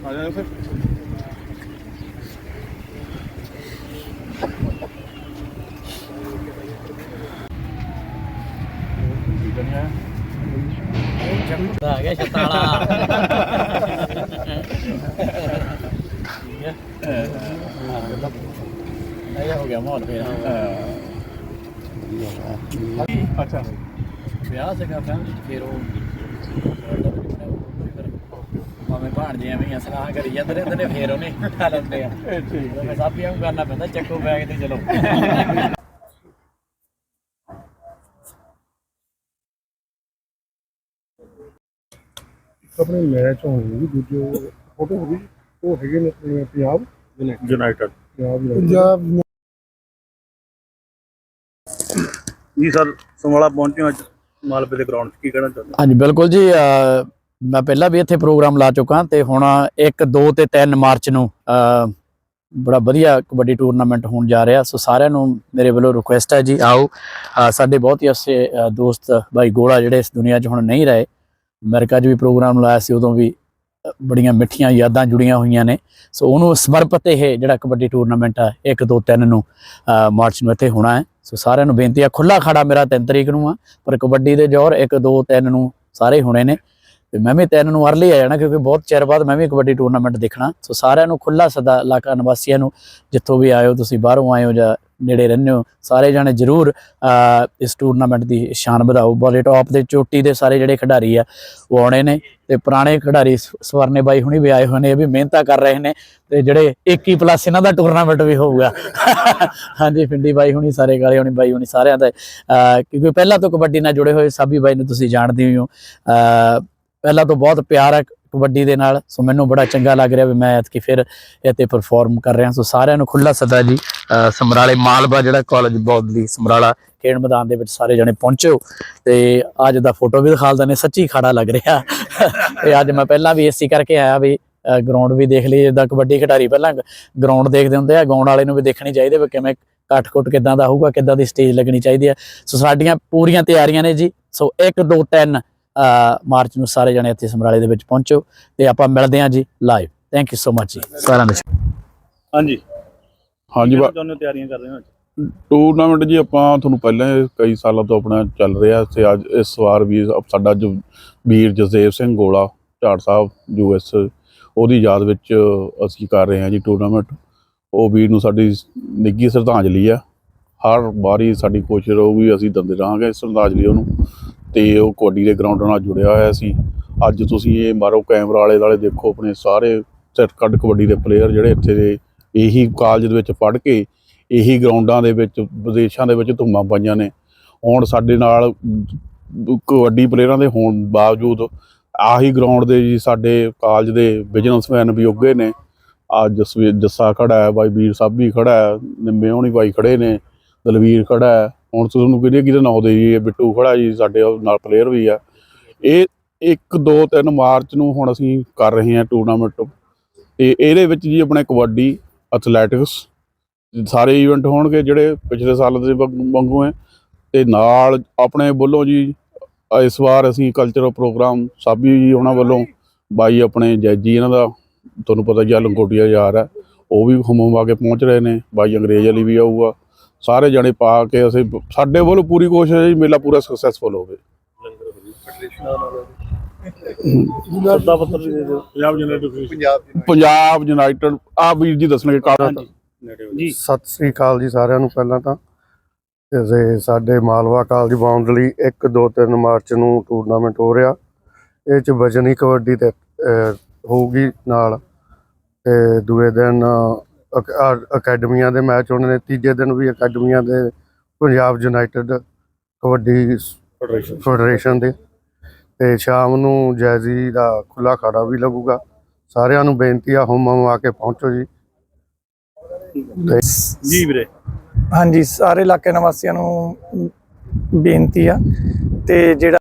ਆ ਜਾਣਾ ਫਿਰ ਆ ਗਿਆ ਛਤਾਲਾ ਇਹ ਹੋ ਗਿਆ ਮਾਹੌਲ ਫੇਰ ਅੱਛਾ। ਵਿਆਹ ਸੀਗਾ ਫੈਮਿਲੀ ਚ ਫੇਰ ਉਹ ਮਾਮੇ ਭਾਣਜੇ ਐਵੇਂ ਹੀ ਆ, ਸਲਾਹ ਕਰੀ ਜਾਂਦੇ ਨੇ ਤੇ ਫੇਰ ਉਹਨੇ ਖਾ ਲੈਂਦੇ ਆ। ਇਹ ਠੀਕ ਮੈਂ ਸਾਬੀਆਂ ਨੂੰ ਕਰਨਾ ਪੈਂਦਾ ਚੱਕੋ ਬੈਗ ਤੇ ਚਲੋ। ਆਪਣੇ ਮੈਚ ਹੋਣਗੇ ਦੂਜੇ ਫੋਟੋ ਹੋ ਗਈ ਉਹ ਹੈਗੇ ਨੇ ਆਪਣੇ ਪੰਜਾਬ। ਯੂਨਾਈਟਿਡ ਪੰਜਾਬ। ਪੰਜਾਬ ਜੀ ਸਰ ਸਮਵਾਲਾ ਪਹੁੰਚੇ ਹੋ ਅੱਜ, ਮਾਲਵੇ ਦੇ ਗਰਾਊਂਡ 'ਚ, ਕੀ ਕਹਿਣਾ ਚਾਹੁੰਦੇ ਹਾਂਜੀ, ਬਿਲਕੁਲ ਜੀ ਮੈਂ ਪਹਿਲਾਂ ਵੀ ਇੱਥੇ ਪ੍ਰੋਗਰਾਮ ਲਾ ਚੁੱਕਾ ਤੇ ਹੁਣ 1 2 ਤੇ 3 ਮਾਰਚ ਨੂੰ ਬੜਾ ਵਧੀਆ ਕਬੱਡੀ ਟੂਰਨਾਮੈਂਟ ਹੋਣ ਜਾ ਰਿਹਾ। ਸੋ ਸਾਰਿਆਂ ਨੂੰ ਮੇਰੇ ਵੱਲੋਂ ਰਿਕੁਐਸਟ ਹੈ ਜੀ, ਆਓ ਸਾਡੇ ਬਹੁਤ ਹੀ ਅੱਛੇ ਦੋਸਤ ਭਾਈ ਗੋਲਾ ਜਿਹੜੇ ਇਸ ਦੁਨੀਆ 'ਚ ਹੁਣ ਨਹੀਂ ਰਹੇ, ਅਮਰੀਕਾ 'ਚ ਵੀ ਪ੍ਰੋਗਰਾਮ ਲਾਇਆ ਸੀ, ਉਦੋਂ ਵੀ ਬੜੀਆਂ ਮਿੱਠੀਆਂ ਯਾਦਾਂ ਜੁੜੀਆਂ ਹੋਈਆਂ ਨੇ। ਸੋ ਉਹਨੂੰ ਸਮਰਪਿਤ ਇਹ ਜਿਹੜਾ ਕਬੱਡੀ ਟੂਰਨਾਮੈਂਟ ਆ 1 2 3 ਨੂੰ ਮਾਰਚ ਨੂੰ ਇੱਥੇ ਹੋਣਾ ਹੈ। ਸੋ ਸਾਰਿਆਂ ਨੂੰ ਬੇਨਤੀ ਆ ਖੁੱਲਾ ਖੜਾ ਮੇਰਾ 3 ਤਰੀਕ ਨੂੰ ਆ, ਪਰ ਕਬੱਡੀ ਦੇ ਜੋਰ 1 2 3 ਨੂੰ ਸਾਰੇ ਹੋਣੇ ਨੇ। ਤੇ ਮੈਂ ਵੀ ਤਿੰਨ ਨੂੰ ਅਰਲੀ ਆ ਜਾਣਾ ਕਿਉਂਕਿ ਬਹੁਤ ਚਿਰ ਬਾਅਦ ਮੈਂ ਵੀ ਕਬੱਡੀ ਟੂਰਨਾਮੈਂਟ ਦੇਖਣਾ। ਸੋ ਸਾਰਿਆਂ ਨੂੰ ਖੁੱਲਾ ਸਦਾ ਇਲਾਕਾ ਨਿਵਾਸੀਆਂ ਨੂੰ, ਜਿੱਥੋਂ ਵੀ ਆਇਓ ਤੁਸੀਂ ਬਾਹਰੋਂ ਆਇਓ ਜਾਂ ਨੇੜੇ ਰਹਿੰਦੇ ਹੋ। ਸਾਰੇ ਜਾਣੇ ਜਰੂਰ ਅਹ, ਇਸ ਟੂਰਨਾਮੈਂਟ ਦੀ ਸ਼ਾਨ ਵਧਾਓ। ਬਾਲੇ ਟੌਪ ਦੇ ਚੋਟੀ ਦੇ ਸਾਰੇ ਜਿਹੜੇ ਖਿਡਾਰੀ ਆ ਉਹ ਆਉਣੇ ਨੇ ਤੇ ਪੁਰਾਣੇ ਖਿਡਾਰੀ ਸਵਰਨੇ ਬਾਈ ਹੁਣੀ ਵੀ ਆਏ ਹੋਏ ਨੇ ਇਹ ਵੀ ਮਿਹਨਤਾਂ ਕਰ ਰਹੇ ਨੇ ਤੇ ਜਿਹੜੇ 21 ਪਲੱਸ ਇਹਨਾਂ ਦਾ ਟੂਰਨਾਮੈਂਟ ਵੀ ਹੋਊਗਾ। ਹਾਂਜੀ ਫਿੰਡੀ ਬਾਈ ਹੁਣੀ ਸਾਰੇ ਗਾਲੇ ਹੁਣੀ ਬਾਈ ਹੁਣੀ ਸਾਰਿਆਂ ਦਾ ਅਹ, ਕਿਉਂਕਿ ਪਹਿਲਾਂ ਤੋਂ ਕਬੱਡੀ ਨਾਲ ਜੁੜੇ ਹੋਏ ਸਾਬੀ ਬਾਈ ਨੂੰ ਤੁਸੀਂ ਜਾਣਦੇ ਹੋ। ਅਹ, ਪਹਿਲਾਂ ਤੋਂ ਬਹੁਤ ਪਿਆਰ ਹੈ ਕਬੱਡੀ ਦੇ ਨਾਲ। ਸੋ ਮੈਨੂੰ ਬੜਾ ਚੰਗਾ ਲੱਗ ਰਿਹਾ ਵੀ ਮੈਂ ਐਤਕੀ ਫਿਰ ਇੱਥੇ ਪਰਫਾਰਮ ਕਰ ਰਿਹਾ। ਸੋ ਸਾਰਿਆਂ ਨੂੰ ਖੁੱਲਾ ਸੱਦਾ ਜੀ ਸਮਰਾਲੇ ਮਾਲਵਾ ਜਿਹੜਾ ਕਾਲਜ ਬੌਦਲੀ ਸਮਰਾਲਾ ਖੇਡ ਮੈਦਾਨ ਦੇ ਵਿੱਚ ਸਾਰੇ ਜਣੇ ਪਹੁੰਚੋ। ਤੇ ਅੱਜ ਦਾ ਫੋਟੋ ਵੀ ਦਿਖਾਲਦਾ ਨੇ, ਸੱਚੀ ਖਾੜਾ ਲੱਗ ਰਿਹਾ। ਤੇ ਅੱਜ ਮੈਂ ਪਹਿਲਾਂ ਵੀ ਏਸੀ ਕਰਕੇ ਆਇਆ ਵੀ ਗਰਾਊਂਡ ਵੀ ਦੇਖ ਲਈ ਜਿੱਦਾਂ ਕਬੱਡੀ ਖਿਡਾਰੀ ਪਹਿਲਾਂ ਗਰਾਊਂਡ ਦੇਖਦੇ ਹੁੰਦੇ ਆ ਗਰਾਊਂਡ ਵਾਲੇ ਨੂੰ ਵੀ ਦੇਖਣੀ ਚਾਹੀਦੀ ਵੀ ਕਿਵੇਂ ਕੱਟ-ਕੁੱਟ ਕਿੱਦਾਂ ਦਾ ਹੋਊਗਾ, ਕਿੱਦਾਂ ਦੀ ਸਟੇਜ ਲੱਗਣੀ ਚਾਹੀਦੀ ਹੈ ਸੋ ਸਾਡੀਆਂ ਪੂਰੀਆਂ ਤਿਆਰੀਆਂ ਨੇ ਜੀ। ਸੋ 1 2 3 ਮਾਰਚ ਨੂੰ ਸਾਰੇ ਜਣੇ ਇੱਥੇ ਸਮਰਾਲੇ ਦੇ ਵਿੱਚ ਪਹੁੰਚੋ ਤੇ ਆਪਾਂ ਮਿਲਦੇ ਹਾਂ ਜੀ live thank you so much ਜੀ। ਸਾਰਿਆਂ ਦਾ ਹਾਂਜੀ। ਹਾਂਜੀ ਹੋ ਤਿਆਰੀਆਂ ਕਰ ਰਹੇ ਹੋ ਅੱਜ? ਟੂਰਨਾਮੈਂਟ ਜੀ ਆਪਾਂ ਤੁਹਾਨੂੰ ਪਹਿਲਾਂ ਹੀ ਕਈ ਸਾਲਾਂ ਤੋਂ ਆਪਣਾ ਚੱਲ ਰਿਹਾ ਤੇ ਅੱਜ ਇਸ ਵਾਰ ਵੀ ਸਾਡਾ ਜੋ ਵੀਰ ਜਸਦੇਵ ਸਿੰਘ ਗੋਲਾ ਝਾੜ ਸਾਹਿਬ ਯੂਐਸ ਉਹਦੀ ਯਾਦ ਵਿੱਚ ਅਸੀਂ ਕਰ ਰਹੇ ਹਾਂ ਜੀ ਟੂਰਨਾਮੈਂਟ ਉਹ ਵੀਰ ਨੂੰ ਸਾਡੀ ਨਿੱਘੀ ਸ਼ਰਧਾਂਜਲੀ ਆ। ਹਰ ਵਾਰੀ ਸਾਡੀ ਕੋਸ਼ਿਸ਼ ਰਹੂਗੀ ਅਸੀਂ ਦਿੰਦੇ ਰਹਾਂਗੇ ਸ਼ਰਧਾਂਜਲੀ ਉਹਨੂੰ। ਤੇ ਉਹ ਕਬੱਡੀ ਦੇ ਗਰਾਊਂਡ ਨਾਲ ਜੁੜਿਆ ਹੋਇਆ ਸੀ। ਅੱਜ ਤੁਸੀਂ ਇਹ ਮਾਰੋ, ਕੈਮਰਾ ਵਾਲੇ ਵਾਲੇ ਦੇਖੋ, ਆਪਣੇ ਸਾਰੇ ਸਿਰ ਕੱਢ ਕਬੱਡੀ ਦੇ ਪਲੇਅਰ ਜਿਹੜੇ ਇੱਥੇ ਦੇ, ਇਹੀ ਕਾਲਜ ਦੇ ਵਿੱਚ ਪੜ੍ਹ ਕੇ, ਇਹੀ ਗਰਾਊਂਡਾਂ ਦੇ ਵਿੱਚ, ਵਿਦੇਸ਼ਾਂ ਦੇ ਵਿੱਚ ਧੁੰਮਾਂ ਪਾਈਆਂ ਨੇ। ਹੁਣ ਸਾਡੇ ਨਾਲ ਕਬੱਡੀ ਪਲੇਅਰਾਂ ਦੇ ਹੋਣ ਬਾਵਜੂਦ ਆਹੀ ਗਰਾਊਂਡ ਦੇ ਜੀ ਸਾਡੇ ਕਾਲਜ ਦੇ ਬਿਜ਼ਨਸਮੈਨ ਵੀ ਉੱਗੇ ਨੇ। ਅੱਜ ਜਸਵੀਰ ਜੱਸਾ ਖੜਾ ਹੈ, ਬਾਈ ਵੀਰ ਸਾਹਿਬ ਵੀ ਖੜਾ ਹੈ, ਨਿੰਮੇ ਹੋਣੀ ਬਾਈ ਖੜੇ ਨੇ, ਦਲਵੀਰ ਖੜਾ ਹੈ। ਹੁਣ ਤੁਹਾਨੂੰ ਕਿਹਦੇ ਕਿਹਦੇ ਨਾਂ ਦੇ ਜੀ ਬਿੱਟੂ ਖੜਾ ਜੀ, ਸਾਡੇ ਨਾਲ ਪਲੇਅਰ ਵੀ ਆ। ਇਹ 1 2 3 ਮਾਰਚ ਨੂੰ ਹੁਣ ਅਸੀਂ ਕਰ ਰਹੇ ਹਾਂ ਟੂਰਨਾਮੈਂਟ ਤੇ ਇਹਦੇ ਵਿੱਚ ਜੀ ਆਪਣੇ ਕਬੱਡੀ ਐਥਲੈਟਿਕਸ ਸਾਰੇ ਇਵੈਂਟ ਹੋਣਗੇ ਜਿਹੜੇ ਪਿਛਲੇ ਸਾਲ ਦੇ ਵਾਂਗੂ ਹੈ। ਤੇ ਨਾਲ ਆਪਣੇ ਵੱਲੋਂ ਜੀ, ਇਸ ਵਾਰ ਅਸੀਂ ਕਲਚਰਲ ਪ੍ਰੋਗਰਾਮ ਸਾਬੀ ਜੀ ਉਹਨਾਂ ਵੱਲੋਂ ਬਾਈ ਆਪਣੇ ਜੈਜੀ ਇਹਨਾਂ ਦਾ, ਤੁਹਾਨੂੰ ਪਤਾ ਜੀ ਆਹ ਲੰਗੋਟੀਆ ਯਾਰ ਹੈ, ਉਹ ਵੀ ਹਮਮ ਆ ਕੇ ਪਹੁੰਚ ਰਹੇ ਨੇ। ਬਾਈ ਅੰਗਰੇਜ਼ ਵਾਲੀ ਵੀ ਆਊਗਾ। ਸਾਰੇ ਜਣੇ ਪਾ ਕੇ ਅਸੀਂ ਸਾਡੇ ਵੱਲੋਂ ਪੂਰੀ ਕੋਸ਼ਿਸ਼ ਹੈ ਜੀ ਮੇਲਾ ਪੂਰਾ ਸਕਸੈਸਫੁਲ ਹੋਵੇ। ਪੰਜਾਬ ਯੂਨਾਈਟਿਡ ਪੰਜਾਬ ਯੂਨਾਈਟਿਡ ਆ ਵੀਰ ਜੀ ਦੱਸਣਗੇ ਕਾਰਨ ਜੀ। ਸਤਿ ਸ੍ਰੀ ਅਕਾਲ ਜੀ ਸਾਰਿਆਂ ਨੂੰ ਪਹਿਲਾਂ ਤਾਂ। ਤੇ ਸਾਡੇ ਮਾਲਵਾ ਕਾਲਜ ਬਾਉਂਡਰੀ 1 2 3 ਮਾਰਚ ਨੂੰ ਟੂਰਨਾਮੈਂਟ ਹੋ ਰਿਹਾ। ਇਹ ਚ ਵਜਨੀ ਕਬੱਡੀ ਤੇ ਹੋਊਗੀ ਨਾਲ। ਤੇ ਦੂਏ ਦਿਨ ਅਕੈਡਮੀਆਂ ਦੇ ਮੈਚ ਹੋਣੇ ਨੇ ਤੀਜੇ ਦਿਨ ਵੀ ਅਕੈਡਮੀਆਂ ਦੇ Punjab united kabaddi federation federation ਦੇ। ਤੇ ਸ਼ਾਮ ਨੂੰ ਜੈਜ਼ੀ ਦਾ ਖੁੱਲਾ ਖਾੜਾ ਵੀ ਲੱਗੂਗਾ। ਸਾਰਿਆਂ ਨੂੰ ਬੇਨਤੀ ਆ ਹੁਮ ਹੁਮ ਆ ਕੇ ਪਹੁੰਚੋ ਜੀ। ਜੀ ਵੀਰੇ। ਹਾਂਜੀ ਸਾਰੇ ਇਲਾਕੇ ਨਿਵਾਸੀਆਂ ਨੂੰ ਬੇਨਤੀ ਆ। ਤੇ ਜਿਹੜਾ